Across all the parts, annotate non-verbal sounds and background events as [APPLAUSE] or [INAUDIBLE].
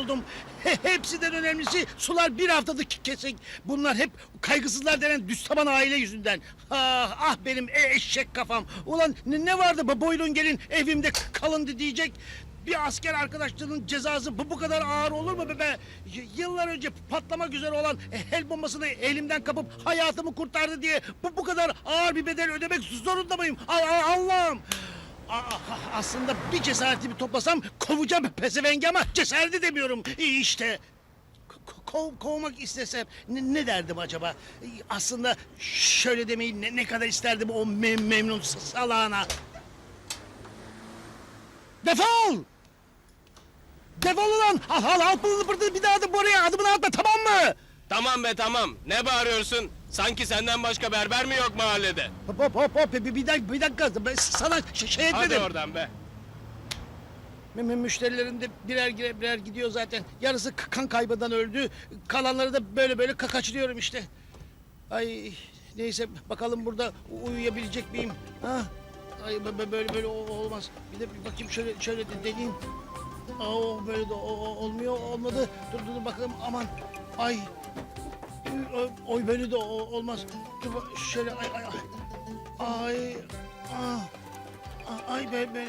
oldum. He- hepsinden önemlisi sular bir haftadır kesik. Bunlar hep kaygısızlar denen düz taban aile yüzünden. Ah, ah benim e- eşek kafam. Ulan ne, ne vardı boylun gelin evimde kalındı diyecek. Bir asker arkadaşlığının cezası bu bu kadar ağır olur mu be? be? Yıllar önce patlamak üzere olan el bombasını elimden kapıp hayatımı kurtardı diye bu bu kadar ağır bir bedel ödemek zorunda mıyım? Allah'ım! A- a- aslında bir cesaretimi toplasam kovacağım pezevengi ama cesaret edemiyorum. İyi işte. Ko- kov- kovmak istesem ne, ne derdim acaba? Aslında şöyle demeyi ne, ne kadar isterdim o mem memnun salağına. Defol! Defol ulan! Al al al pırtını bir daha da buraya adımını atma tamam mı? Tamam be tamam. Ne bağırıyorsun? Sanki senden başka berber mi yok mahallede? Hop hop hop hop bir, bir dakika bir dakika ben sana ş- şey Hadi etmedim. oradan be. Mü- mü- Müşterilerim de birer birer, birer gidiyor zaten. Yarısı k- kan kaybından öldü. Kalanları da böyle böyle ka- kaçırıyorum işte. Ay neyse bakalım burada u- uyuyabilecek miyim? Ha? Ay bö- bö- böyle böyle o- olmaz. Bir de bir bakayım şöyle şöyle de deneyeyim. Aa böyle de o- o- olmuyor olmadı. Dur dur dur bakalım aman. Ay. Oy, Oy böyle de o- olmaz. Dur şöyle ay ay ay. Ay. Ah. Ay be be.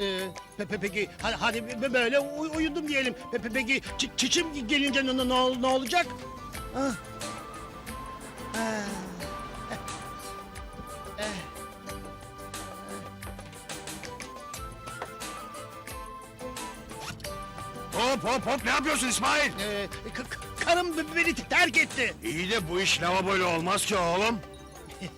Ee, pe- pe- peki hadi, hadi böyle uy- uyudum diyelim. Pe- pe- Peki çi- çiçim gelince ne, ne, ne ol- ne olacak? Ha? Ha. Hop hop hop ne yapıyorsun İsmail? Ee, karım be- beni terk etti. İyi de bu iş lavaboyla olmaz ki oğlum.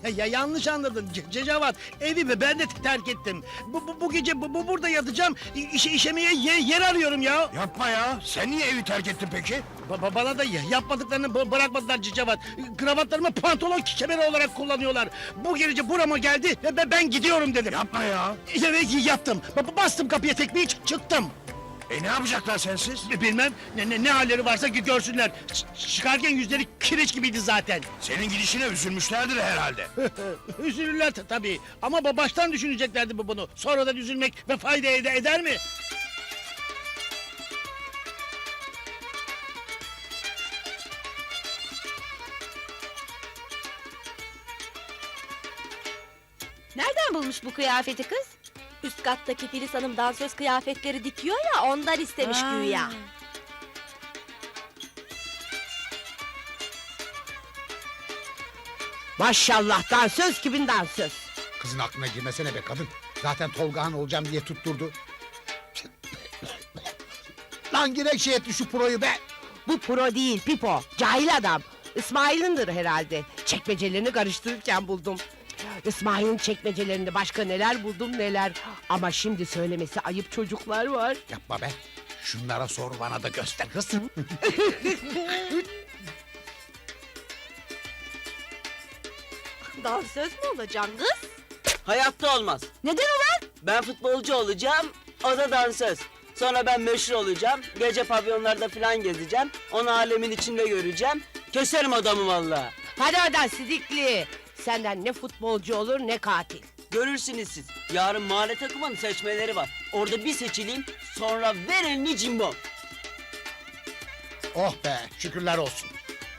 [LAUGHS] ya yanlış anladın Ce- Cecavat. Evimi ben de terk ettim. Bu, bu, bu gece bu, bu burada yatacağım. İşe işemeye ye- yer arıyorum ya. Yapma ya. Sen niye evi terk ettin peki? Ba- bana da ya- yapmadıklarını bı- bırakmadılar Cecavat. Kravatlarımı pantolon kemeri olarak kullanıyorlar. Bu gece burama geldi ve ben, gidiyorum dedim. Yapma ya. [LAUGHS] Evet yaptım. Ba- Bastım kapıya tekmeyi çık- çıktım. E ne yapacaklar sensiz? Bilmem ne, ne, ne halleri varsa gö- görsünler. Ç- çıkarken yüzleri kireç gibiydi zaten. Senin gidişine üzülmüşlerdir herhalde. [LAUGHS] Üzülürler ta- tabii. Ama ba- baştan düşüneceklerdi bu bunu. Sonradan üzülmek ve fayda ede- eder mi? Nereden bulmuş bu kıyafeti kız? Üst kattaki Filiz Hanım dansöz kıyafetleri dikiyor ya ondan istemiş Ha. güya. Maşallah dansöz gibi dansöz. Kızın aklına girmesene be kadın. Zaten Tolga Han olacağım diye tutturdu. Lan girek şey etti şu proyu be. Bu pro değil Pipo. Cahil adam. İsmail'indir herhalde. Çekmecelerini karıştırırken buldum. İsmail'in çekmecelerinde başka neler buldum neler. Ama şimdi söylemesi ayıp çocuklar var. Yapma be. Şunlara sor bana da göster kızım. [LAUGHS] Dansöz mü olacaksın kız? Hayatta olmaz. Neden ulan? Ben futbolcu olacağım, o da dansöz. Sonra ben meşhur olacağım, gece pavyonlarda falan gezeceğim. Onu alemin içinde göreceğim. Keserim adamı valla. Hadi oradan sidikli. Senden ne futbolcu olur ne katil. Görürsünüz siz. Yarın mahalle takımının seçmeleri var. Orada bir seçileyim, sonra ver elini cimbom. oh be şükürler olsun.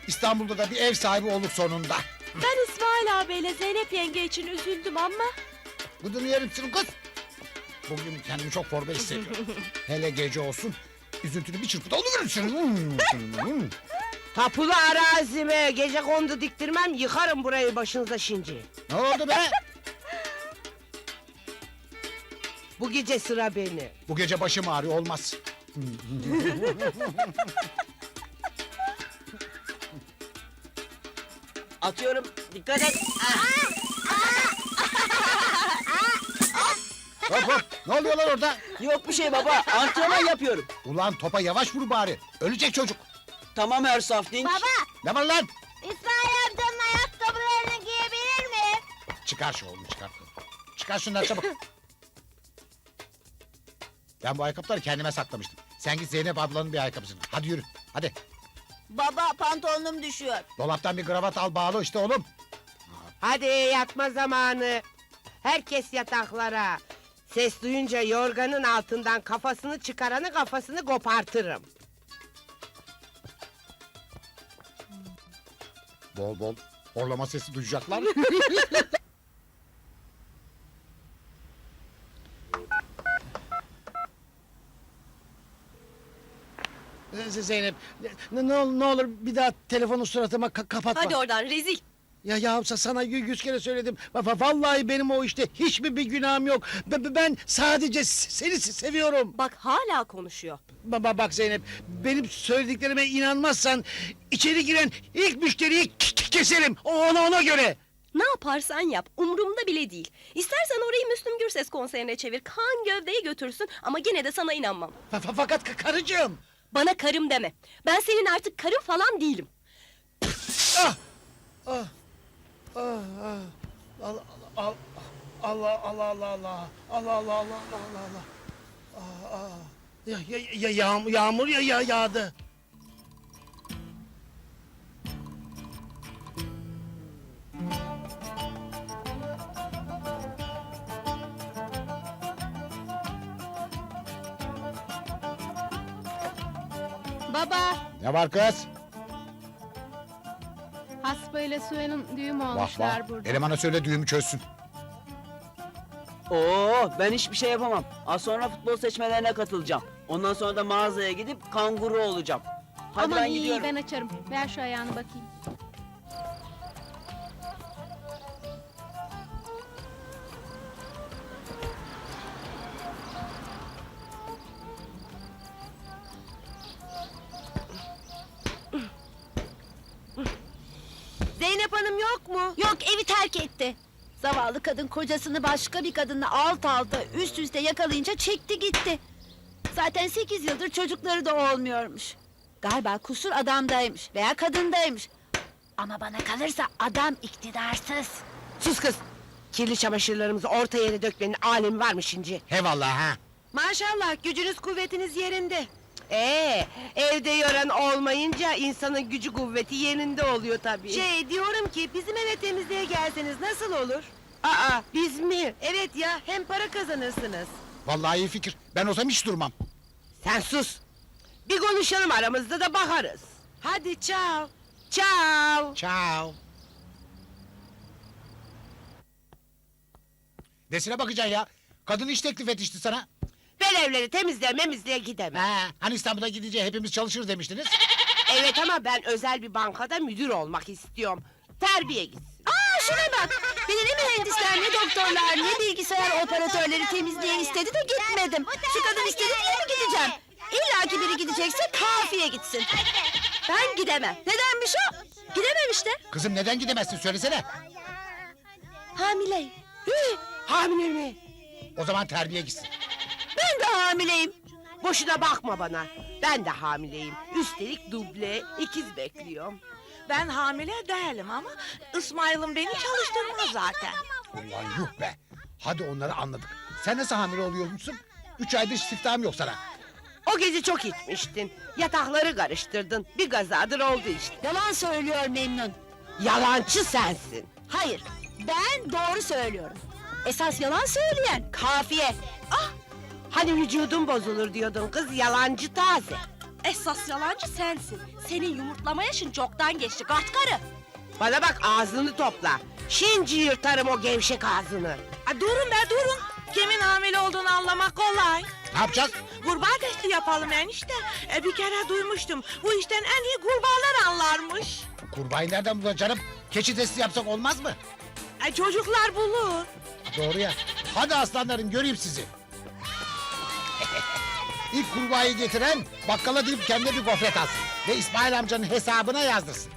İstanbul'da da bir ev sahibi olur sonunda. Ben İsmail abiyle Zeynep yenge için üzüldüm ama Gıdını yerim senin kız. Bugün kendimi çok forma hissediyorum. [LAUGHS] Hele gece olsun. Üzüntünü bir çırpıda alıverirsin. Hmm. [LAUGHS] Tapulu arazime gece kondu diktirmem yıkarım burayı başınıza şimdi. ne oldu be? [LAUGHS] Bu gece sıra beni. Bu gece başım ağrıyor olmaz. [LAUGHS] Atıyorum, dikkat et. Hop hop. Ne oluyor lan orada? Yok bir şey baba, antrenman yapıyorum. Ulan topa yavaş vur bari. Ölecek çocuk. Tamam her safting. Ne var lan? İsmail amcanın ayakkabılarını giyebilir mi? Çıkar şu oğlum çıkar. Çıkar şunları çabuk. [LAUGHS] Ben bu ayakkabıları kendime saklamıştım. Sen git Zeynep ablanın bir ayakkabısını. Hadi yürü. Hadi. Baba pantolonum düşüyor. Dolaptan bir kravat al bağlı işte oğlum. Hadi yatma zamanı. Herkes yataklara. Ses duyunca yorganın altından kafasını çıkaranı kafasını kopartırım. Bol bol horlama sesi duyacaklar. [LAUGHS] Z- Zeynep ne, ne, ol- ne olur bir daha telefonu suratıma ka- kapatma. Hadi oradan rezil. Ya ya sa- sana yü- yüz kere söyledim. Va- va- Vallahi benim o işte hiçbir bir günahım yok. Be- be- Ben sadece s- seni s- seviyorum. Bak hala konuşuyor. Baba bak Zeynep, benim söylediklerime inanmazsan içeri giren ilk müşteriyi k- k- keserim. Ona ona göre. Ne yaparsan yap umurumda bile değil. İstersen orayı Müslüm Gürses konserine çevir. Kan gövdeyi götürsün ama gene de sana inanmam. Fa- fa- fakat karıcığım. Bana karım deme. Ben senin artık karın falan değilim. Ah! Ah! Ah! ah. Allah Allah Allah Allah Allah Allah Allah Allah Allah Allah Allah Ah, ah. Ya, ya, ya yağmur ya, ya yağdı. Baba, ne var kız? Hasba ile Sue'nin düğüm Vah olmuşlar vah. burada. Elemana söyle düğümü çözsün. Oo ben hiçbir şey yapamam. Az sonra futbol seçmelerine katılacağım. Ondan sonra da mağazaya gidip kanguru olacağım. Hadi Aman ben iyi, iyi, gidiyorum. ben açarım. Ver şu ayağını bakayım. Yok mu? Yok evi terk etti. Zavallı kadın kocasını başka bir kadınla alt alta üst üste yakalayınca çekti gitti. Zaten sekiz yıldır çocukları da olmuyormuş. Galiba kusur adamdaymış veya kadındaymış. Ama bana kalırsa adam iktidarsız. Sus kız. Kirli çamaşırlarımızı orta yere dökmenin alemi var mı şimdi? He vallahi ha. Maşallah gücünüz kuvvetiniz yerinde. Ee, evde yoran olmayınca insanın gücü kuvveti yerinde oluyor tabii. Şey diyorum ki bizim eve temizliğe gelseniz nasıl olur? Aa biz mi? Evet ya hem para kazanırsınız. Vallahi iyi fikir. Ben olsam hiç durmam. Sen sus. Bir konuşalım aramızda da bakarız. Hadi çao. Çao. Ciao. Nesine bakacaksın ya? Kadın iş teklif etmişti sana. Ben evleri temizliğe memizliğe gidemem. Ha, hani İstanbul'a gidince hepimiz çalışırız demiştiniz. [LAUGHS] Evet ama ben özel bir bankada müdür olmak istiyorum. Terbiye gitsin. Aa şuna bak. Beni ne mühendisler ne doktorlar ne bilgisayar operatörleri temizliğe istedi de gitmedim. Şu kadın istedi diye mi gideceğim? İlla ki biri gidecekse kafiye gitsin. Ben gidemem. Nedenmiş o? Gidemem işte. Kızım neden gidemezsin söylesene. Hamileyim. Hamile mi? O zaman terbiye gitsin. Ben de hamileyim. Boşuna bakma bana. Ben de hamileyim. Üstelik duble, ikiz bekliyorum. Ben hamile değilim ama İsmail'im beni çalıştırmaz zaten. Ulan yuh be. Hadi onları anladık. Sen nasıl hamile oluyormuşsun? Üç aydır siftahım yok sana. O gece çok içmiştin. Yatakları karıştırdın. Bir gazadır oldu işte. Yalan söylüyor Memnun. Yalancı sensin. Hayır, ben doğru söylüyorum. Esas yalan söyleyen kafiye. Ah! Hani vücudun bozulur diyordun kız yalancı taze. Esas yalancı sensin. Senin yumurtlama yaşın çoktan geçti. Kat karı. Bana bak ağzını topla. Şimdi yırtarım o gevşek ağzını. A, durun be durun. Kimin hamile olduğunu anlamak kolay. Ne yapacağız? Kurbağa testi yapalım enişte. E, bir kere duymuştum. Bu işten en iyi kurbağalar anlarmış. Kurbağayı nereden bulacağız canım? Keçi testi yapsak olmaz mı? E, çocuklar bulur. Doğru ya. Hadi aslanlarım göreyim sizi. İlk kurbağayı getiren bakkala gidip kendine bir gofret alsın. Ve İsmail amcanın hesabına yazdırsın.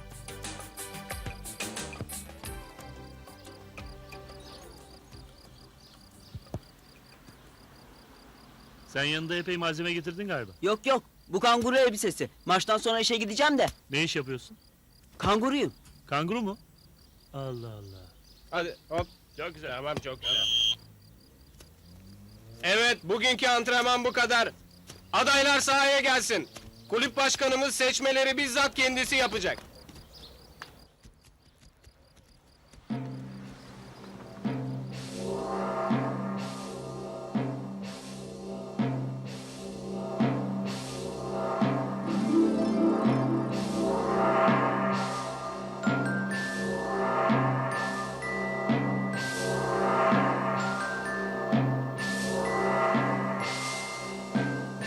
Sen yanında epey malzeme getirdin galiba. Yok yok bu kanguru elbisesi. Maçtan sonra işe gideceğim de. Ne iş yapıyorsun? Kanguruyum. Kanguru mu? Allah Allah. Hadi hop. Çok güzel. Tamam çok güzel. Evet bugünkü antrenman bu kadar. Adaylar sahaya gelsin. Kulüp başkanımız seçmeleri bizzat kendisi yapacak.